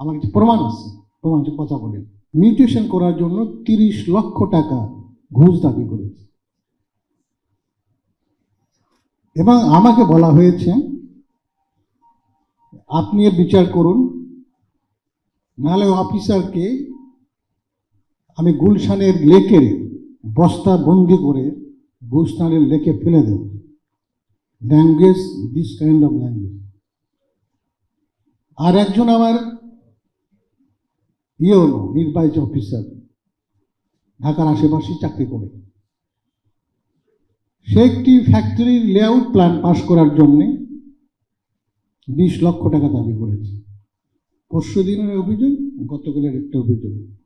আমার কিছু প্রমাণ আছে। প্রমাণ আছে, কথা বলে। মিউটেশন করার জন্য তিরিশ লক্ষ টাকা ঘুষ দাবি করেছে। এবং আমাকে বলা হয়েছে আপনি বিচার করুন নাহলে অফিসারকে আমি গুলশানের লেকের বস্তা বন্দি করে গুলশানের লেকে ফেলে দেব। Language this kind of language আর একজন আমার ইয়ে হলো নির্বাহী অফিসার ঢাকার আশেপাশে চাকরি করে। সে একটি ফ্যাক্টরির লেআউট প্ল্যান পাশ করার জন্যে বিশ লক্ষ টাকা দাবি করেছে। পরশু দিনের অভিযোগ, গতকালের একটা অভিযোগ।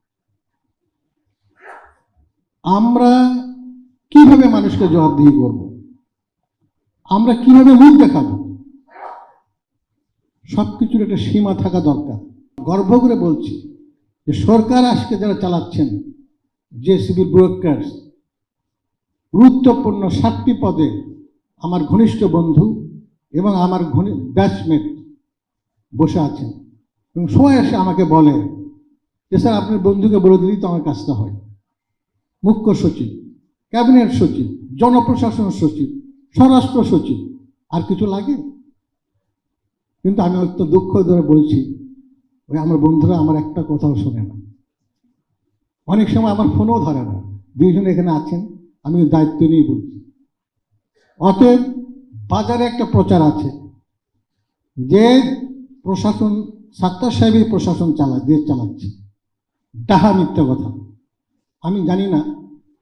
আমরা কীভাবে মানুষকে জবাবদিহি করব? আমরা কীভাবে মুখ দেখাবো? সব কিছুর একটা সীমা থাকা দরকার। গর্ব করে বলছি যে সরকার আজকে যারা চালাচ্ছেন সিভিল ব্রোকার্স গুরুত্বপূর্ণ সাতটি পদে আমার ঘনিষ্ঠ বন্ধু এবং আমার ব্যাচমেট বসে আছেন। এবং সবাই এসে আমাকে বলে যে, স্যার, আপনার বন্ধুকে বলে দিলেই তো আমার কাজটা হয়। মুখ্য সচিব, ক্যাবিনেট সচিব, জনপ্রশাসন সচিব, স্বরাষ্ট্র সচিব, আর কিছু লাগে? কিন্তু আমি অত্যন্ত দুঃখ ধরে বলছি ওই আমার বন্ধুরা আমার একটা কথাও শোনে না। অনেক সময় আমার ফোনও ধরে না। দুইজন এখানে আছেন, আমি দায়িত্ব নিয়ে বলছি। অতএব বাজারে একটা প্রচার আছে যে প্রশাসন, সাত্তার সাহেবই প্রশাসন চালা, দেশ চালাচ্ছে। ডাহা মিথ্যা কথা। আমি জানি না,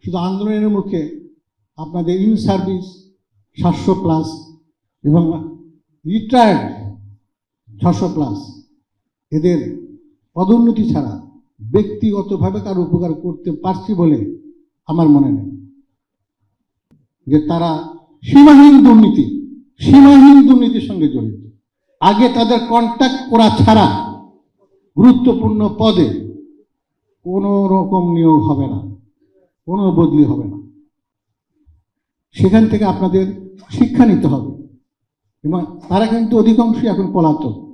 শুধু আন্দোলনের মুখে আপনাদের ইন সার্ভিস, সাতশো প্লাস এবং রিটায়ার্ড ছশো প্লাস। এদের পদোন্নতি ছাড়া ব্যক্তিগতভাবে কারও উপকার করতে পারছি বলে আমার মনে নেই। যে তারা সীমাহীন দুর্নীতি, সীমাহীন দুর্নীতির সঙ্গে জড়িত। আগে তাদের কন্ট্যাক্ট করা ছাড়া গুরুত্বপূর্ণ পদে কোনো রকম নিয়োগ হবে না, কোনো বদলি হবে না। সেখান থেকে আপনাদের শিক্ষা নিতে হবে। এবং তারা কিন্তু অধিকাংশই এখন পলাতক।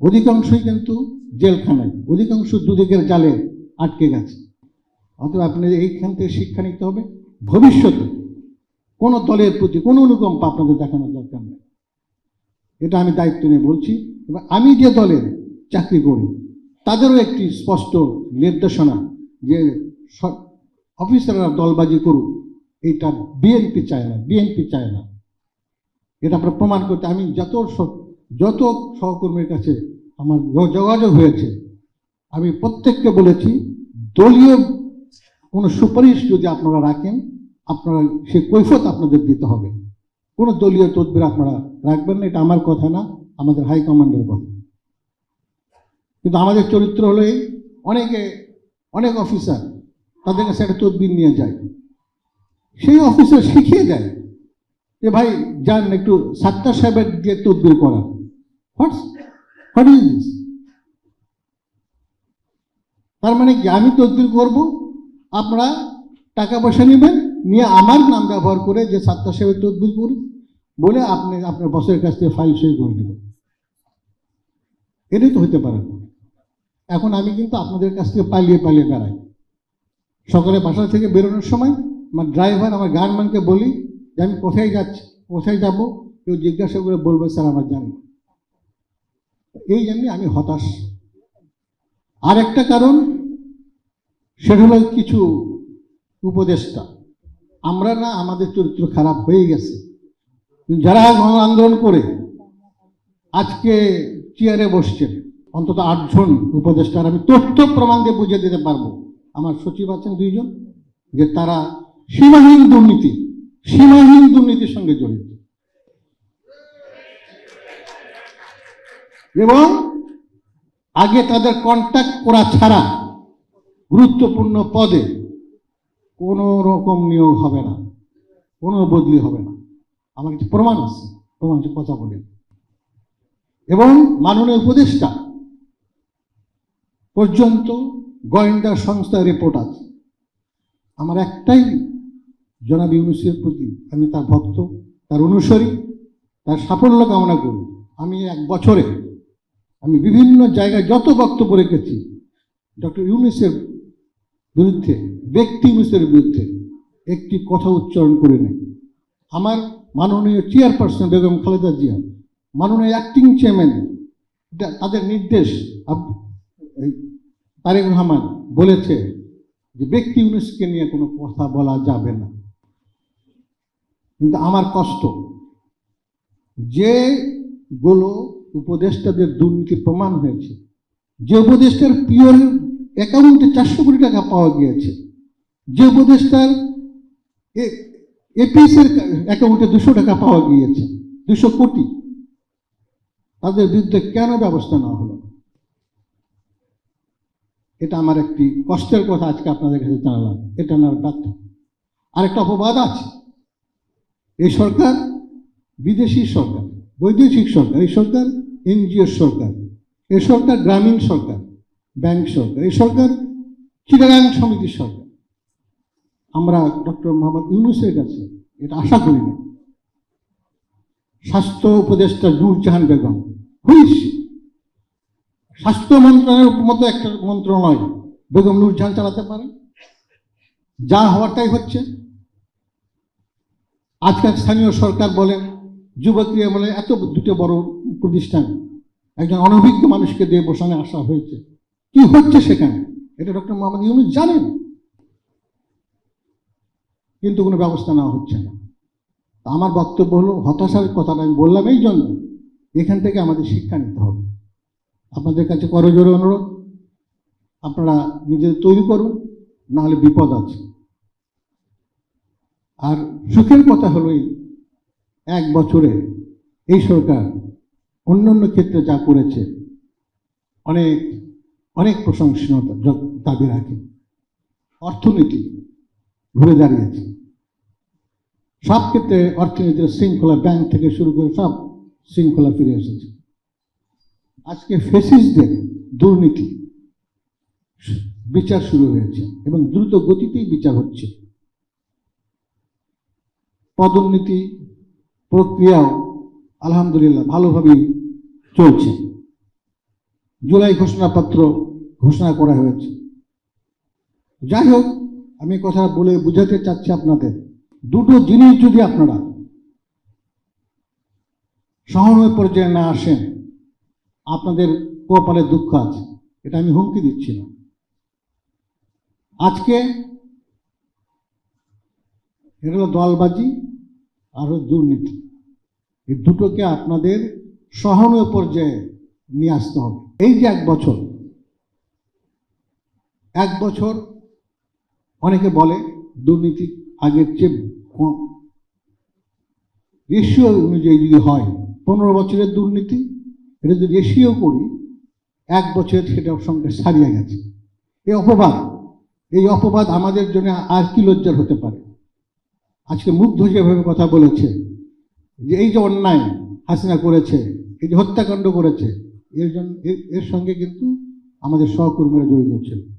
অধিকাংশই কিন্তু জেলখানায়, অধিকাংশ দুদিকের জালে আটকে গেছে। অথবা আপনাদের এইখান থেকে শিক্ষা নিতে হবে, ভবিষ্যতে কোনো দলের প্রতি কোনো অনুকম্প আপনাদের দেখানোর দরকার নেই। এটা আমি দায়িত্ব নিয়ে বলছি। এবং আমি যে দলের চাকরি করি, তাদেরও একটি স্পষ্ট নির্দেশনা যে অফিসাররা দলবাজি করুক এটা বিএনপি চায় না, বিএনপি চায় না। এটা আপনার প্রমাণ করতে, আমি যত যত সহকর্মীর কাছে আমার যোগাযোগ হয়েছে, আমি প্রত্যেককে বলেছি, দলীয় কোনো সুপারিশ যদি আপনারা রাখেন, আপনারা সে কৈফত আপনাদের দিতে হবে। কোনো দলীয় তদবির আপনারা রাখবেন না, এটা আমার কথা না, আমাদের হাইকমান্ডের কথা। কিন্তু আমাদের চরিত্র হলো অনেকে, অনেক অফিসার তাদের কাছে একটা তদবির নিয়ে যায়। সেই অফিসার শিখিয়ে দেয় যে, ভাই, যান, একটু সাত্তার সাহেবের দিয়ে তদবির করা হোয়াটস হোয়াট ইজ তার মানে কি আমি তদবির করব? আপনারা টাকা পয়সা নেবেন, নিয়ে আমার নাম ব্যবহার করে যে সাত্তার সাহেবের তদবির করি, বলে আপনি, আপনার বসের কাছ থেকে ফাইল সই করে নেবেন। এটাই তো হতে পারে। এখন আমি কিন্তু আপনাদের কাছ থেকে পালিয়ে পালিয়ে বেড়াই। সকালে বাসা থেকে বেরোনোর সময় আমার ড্রাইভার আমার গানম্যানকে বলি যে আমি কোথায় যাচ্ছি, কোথায় যাব? কেউ জিজ্ঞাসা করে বলবে, স্যার, আমার জানি। এই জন্যে আমি হতাশ। আর একটা কারণ, সেটা হলো কিছু উপদেষ্টা। আমরা না, আমাদের চরিত্র খারাপ হয়ে গেছে। যারা গণ আন্দোলন করে, আজকে চেয়ারে বসছেন, অন্তত আটজন উপদেষ্টার আমি তথ্য প্রমাণ দিয়ে বুঝিয়ে দিতে পারব। আমার সচিব আছেন দুইজন, যে তারা সীমাহীন দুর্নীতি, সীমাহীন দুর্নীতির সঙ্গে জড়িত। এবং আগে তাদের কন্ট্যাক্ট করা ছাড়া গুরুত্বপূর্ণ পদে কোনো রকম নিয়োগ হবে না, কোনো বদলি হবে না। আমার কিছু প্রমাণ আছে, প্রমাণ কথা বলে। এবং মাননীয় উপদেষ্টা পর্যন্ত গোয়েন্দা সংস্থার রিপোর্ট আছে। আমার একটাই জনাব ইউনুসের প্রতি আমি তার ভক্ত, তার অনুসারী, তার সাফল্য কামনা করি। আমি এক বছরে আমি বিভিন্ন জায়গায় যত বক্তব্য রেখেছি, ডক্টর ইউনিসের বিরুদ্ধে, ব্যক্তি ইউনিসের বিরুদ্ধে একটি কথা উচ্চারণ করে নেই। আমার মাননীয় চেয়ারপারসন বেগম খালেদা জিয়া, মাননীয় অ্যাক্টিং চেয়ারম্যান তাদের নির্দেশ তারেক রহমান বলেছে যে ব্যক্তি ইউনিসকে নিয়ে কোনো কথা বলা যাবে না। কিন্তু আমার কষ্ট যেগুলো উপদেষ্টাদের দুর্নীতি প্রমাণ হয়েছে। যে উপদেষ্টার পিওর অ্যাকাউন্টে চারশো কোটি টাকা পাওয়া গিয়েছে, যে উপদেষ্টার এপিএসের অ্যাকাউন্টে দুশো টাকা পাওয়া গিয়েছে, দুশো কোটি, তাদের বিরুদ্ধে কেন ব্যবস্থা নেওয়া হলো? এটা আমার একটি কষ্টের কথা আজকে আপনাদের কাছে জানালাম। এটা আমার ব্যর্থ। আরেকটা অপবাদ আছে। এই সরকার বিদেশি সরকার। বৈদেশিক সরকার, এই সরকার এনজিও সরকার, এই সরকার গ্রামীণ সরকার, ব্যাংক সরকার, এই সরকার চিটাগাং সমিতির সরকার। আমরা ডক্টর মোহাম্মদ ইউনুসের কাছে এটা আশা করি না। স্বাস্থ্য উপদেষ্টা নূরজাহান বেগম হুইস স্বাস্থ্য মন্ত্রণালয়ের মতো একটা মন্ত্রণালয় বেগম নূরজাহান চালাতে পারে? যা হওয়ারটাই হচ্ছে। আজকাল স্থানীয় সরকার বলেন যুবক্রিয়া বলে, এত দুটো বড় প্রতিষ্ঠান, একজন অনভিজ্ঞ মানুষকে দিয়ে বসানো আসা হয়েছে। কি হচ্ছে সেখানে? এটা ডক্টর মোহাম্মদ ইউনুস জানেন। কিন্তু কোনো ব্যবস্থা নেওয়া হচ্ছে না। আমার বক্তব্য হলো, হতাশার কথাটা আমি বললাম এই জন্য। এখান থেকে আমাদের শিক্ষা নিতে হবে। আপনাদের কাছে করজোরে অনুরোধ, আপনারা নিজেদের তৈরি করুন, নাহলে বিপদ আছে। আর সুখের কথা হলো এই এক বছরে এই সরকার অন্য অন্য ক্ষেত্রে যা করেছে, অনেক অনেক প্রশংসনীয়তা দাবি রাখে। অর্থনীতি ঘুরে দাঁড়িয়েছে। সব ক্ষেত্রে অর্থনীতির শৃঙ্খলা ব্যাংক থেকে শুরু করে সব শৃঙ্খলা ফিরে এসেছে। আজকে ফেসিসদের দুর্নীতি বিচার শুরু হয়েছে এবং দ্রুত গতিতেই বিচার হচ্ছে। পদোন্নতি প্রক্রিয়াও আলহামদুলিল্লাহ ভালোভাবেই চলছে। জুলাই ঘোষণাপত্র ঘোষণা করা হয়েছে। যাই হোক আমি কথা বলে বুঝাতে চাচ্ছি আপনাদের। দুটো জিনিস যদি আপনারা সহানুভূতি পর্যায়ে না আসেন, আপনাদের কপালে দুঃখ আছে, এটা আমি হুমকি দিচ্ছি না। আজকে এটা হলো দলবাজি আর দুর্নীতি। এই দুটোকে আপনাদের সহনীয় পর্যায়ে নিয়ে আসতে হবে। এই যে এক বছর এক বছর অনেকে বলে দুর্নীতি আগের চেয়ে কম। রেশিও অনুযায়ী যদি হয়, পনেরো বছরের দুর্নীতি, এটা যদি রেশিও করি, এক বছর সেটার সঙ্গে সারিয়ে গেছে। এই অপবাদ এই অপবাদ আমাদের জন্য আর কি লজ্জার হতে পারে? আজকে মুগ্ধ যেভাবে কথা বলেছে, যে এই যে অন্যায় হাসিনা করেছে, এই যে হত্যাকাণ্ড করেছে, এর জন্য এর- সঙ্গে কিন্তু আমাদের সহকর্মীরা জড়িত ছিল।